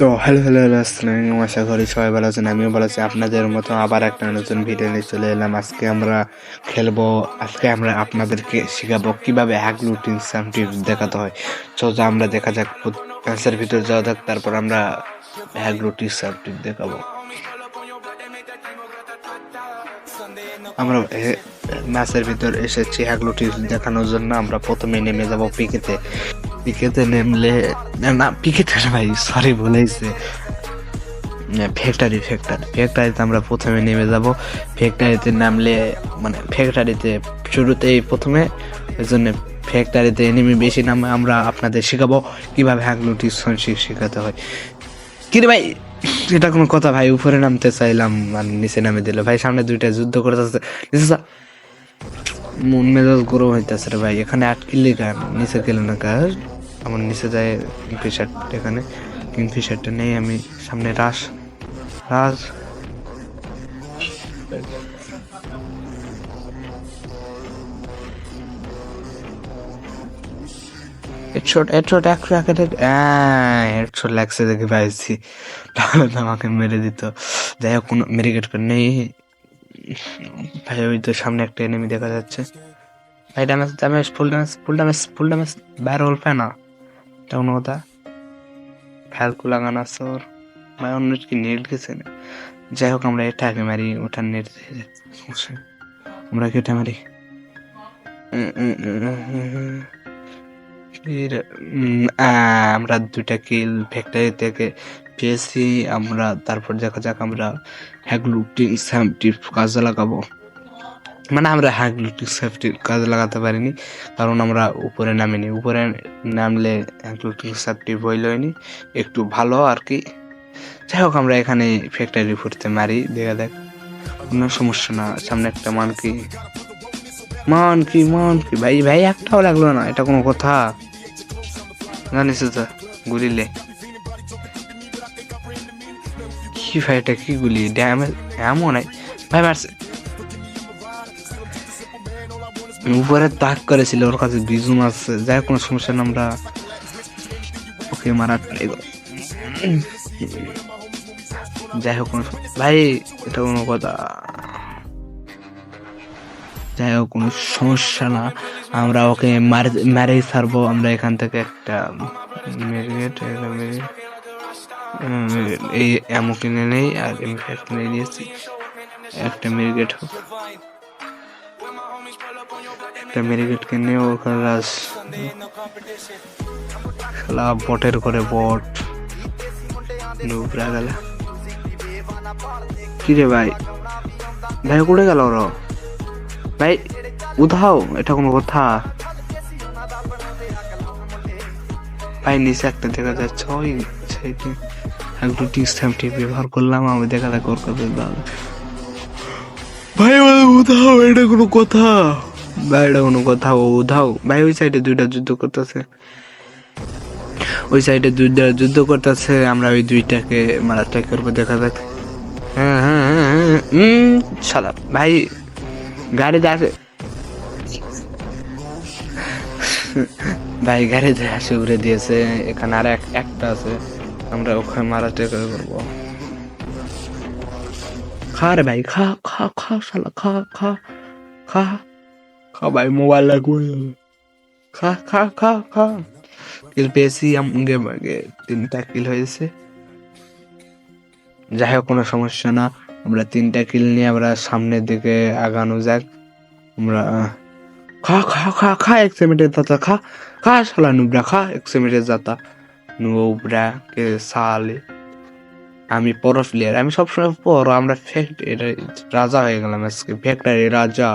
তো hello hello hello আসসালাম আশা করি সবাই ভালো আছেন, আমিও ভালো আছি। আপনাদের মতো আবার একটা নতুন ভিডিও নিয়ে চলে এলাম। আজকে আমরা খেলব, আজকে আমরা আপনাদেরকে শেখাবো কীভাবে হ্যাক লুটিং টিপস দেখাতে হয়। যা আমরা দেখা যাক ম্যাচের ভিতরে যাওয়া যাক, তারপর আমরা হ্যাক লুটিং টিপস দেখাবো আমরা ম্যাচের ভিতর এসেছি হ্যাগলো টিপস দেখানোর জন্য। আমরা প্রথমে নেমে যাব পিকেতে। পিকেতে নেমলে না পিকেতে ভাই সরি বলেছে ফ্যাক্টরি ফ্যাক্টরি ফ্যাক্টরিতে আমরা প্রথমে নেমে যাব। ফ্যাক্টরিতে নামলে মানে ফ্যাক্টরিতে শুরুতেই প্রথমে ওই জন্য ফ্যাক্টরিতে নেমে বেশি নামে আমরা আপনাদের শেখাবো। কীভাবে হ্যাগলো টিপস শেখাতে হয়। কিরে ভাই? এটা কোনো কথা ভাই, উপরে নামতে চাইলাম, আর নিচে নামে দিল। ভাই, সামনে দুইটা যুদ্ধ করতেছে। নিচে মন মেজাজ গরম হইতেছে রে ভাই, এখানে আটকিলি কেন? নিচে গেলে না কাজ? আমার নিচে যায় কিংফিশার এখানে। কিংফিশারটা নেই, আমি সামনে রাস। রাস। হেডশট হেডশট একশো একে হ্যাঁ হেডশট লাগছে দেখে পাইছি। আমাকে মেরে দিত। যাই হোক, কোনো মেরিকেট করে নেই। ভাই, ওই তো সামনে একটা এনিমি দেখা যাচ্ছে। ভাই damage full damage full damage full damage বাইরে হল কোনো কথা? ফ্যালকু লাগানো আছে ওর অন্য কি নেট গেছে না? যাই হোক, আমরা এটাকে মারি ওটার নেট। আমরা কি এটা মারি? আমরা দুইটা কিল ফ্যাক্টরি থেকে পেয়েছি। আমরা তারপর দেখা যাক, আমরা হ্যাক লুটিং সেফটি কাজে লাগাবো। মানে আমরা লুটিং সেফটি কাজে লাগাতে পারিনি, কারণ আমরা উপরে নামিনি। উপরে নামলে লুটিং সেফটি বই লইনি একটু ভালো আর কি। যাই হোক, আমরা এখানে ফ্যাক্টরি ফুটতে মারি, দেখা দেখ কোনো সমস্যা না, সামনে একটা মান কি? মান কি মান কি? ভাই ভাই, একটাও লাগল না, এটা কোনো কথা। জানিস তো গুলিলে। কি ভাই, এটা কি গুলি? ড্যামেজ এমন নাই ভাই, মারছে। উপরে তাক করেছিল, ওর কাছে বিজুম আছে, যাই কোনো সমস্যা না আমরা ওকে মারা যাই হোক কোনো ভাই, এটা কোনো কথা। যাই হোক কোনো সমস্যা না, আমরা ওকে মারে মারেই ছাড়বো, আমরা এখান থেকে একটা এই এমন কিনে নেই, আর ইনফ্যাক্ট কিনে নিয়েছি একটা মেরিগেট হোক একটা মেরিগেট কিনে ওখানে রাস। শালা বটের করে বট। নুবরা গেল কি রে ভাই? ভাই কুড়ে গেল ওরা। ভাই, উধাও, এটা কোনো কথা। ভাই, নিচে একটা দেখা যাচ্ছে। ওই সাইডে এক দুটি স্ট্যাম্পটি ব্যবহার করলাম, আমি দেখা যাক ওর ভাই ভাই, উধাও, এটা কোনো কথা। এটা কোনো কথা ও উধাও। ভাই ওই সাইডে দুইটা যুদ্ধ করতেছে। ওই সাইডে দুইটা যুদ্ধ করতেছে আমরা ওই দুইটাকে মারা ট্রাই করব দেখা যাক। হ্যাঁ হ্যাঁ হ্যাঁ হ্যাঁ উম, শালা ভাই গাড়িতে আছে। ভাই গাড়িতে আসে উড়ে দিয়েছে। এখানে আর এক একটা আছে। আমরা ওখানে মারা ট্রাই করব। খা রে ভাই খা খা খা খা খা খা খা। ভাই মোবাইল লাগবে খা খা খা খা কিল পেয়েছি আমগে তিনটা কিল হয়েছে যাই হোক কোনো সমস্যা না আমরা তিনটা কিল নিয়ে আমরা সামনের দিকে আগানো যাক আমরা খা খা খা খা এক সেমিটের দাতা খা খা শালা নুবরা খা এক সেমিটের দাতা নুবরা কে সালে আমি পর প্লেয়ার আমি সবসময় পর আমরা ফ্যাক্টরি রাজা হয়ে গেলাম আজকে ফ্যাক্টরি রাজা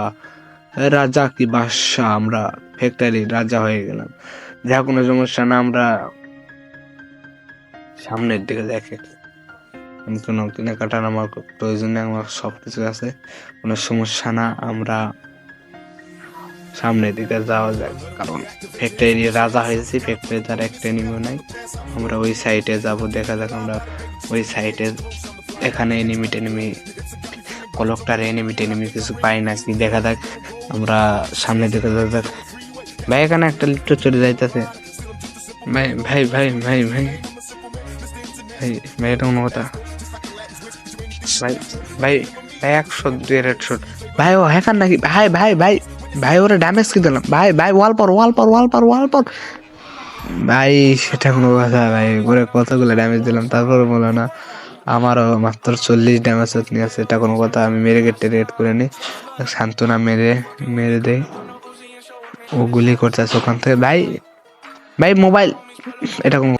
রাজা কি বাদশাহ? আমরা ফ্যাক্টরি রাজা হয়ে গেলাম। যা কোনো সমস্যা না, আমরা সামনের দিকে দেখে আমি কোনো কেনাকাটার আমার প্রয়োজন আমার সব কিছু আছে। কোনো সমস্যা না, আমরা সামনের দিকে যাওয়া যাক। কারণ ফ্যাক্টরি রাজা হয়েছি ফ্যাক্টরি তার একটা এনিমিও নাই। আমরা ওই সাইডে যাব, দেখা যাক আমরা ওই সাইডে এখানে এনিমি টেনিমি কলকটার এনিমি টেনিমি কিছু পাই না কি দেখা যাক আমরা সামনে দিকে ভাই এখানে একটা লিফট চলে যাইতেছে ভাই ভাই ভাই ভাই ভাই ভাই ভাই এটা কোনো কথা ভাই ভাই ভাই একশো দুই হেডশট ভাই ও হ্যাকার নাকি ভাই ভাই ভাই ভাই ওরা ড্যামেজ কি দিলাম ভাই ভাই ওয়াল পর ওয়াল পর ওয়াল পর ওয়াল পর ভাই সেটা কোনো কথা ভাই করে কতগুলো ড্যামেজ দিলাম তারপরে বলো না আমারও মাত্র চল্লিশ ড্যামেজ নিয়ে আছে এটা কোনো কথা, আমি মেরে গেটে রেড করে নিই। সান্ত্বনা মেরে মেরে দেই। ও গুলি করতেছে ওখান থেকে। ভাই ভাই মোবাইল এটা কোনো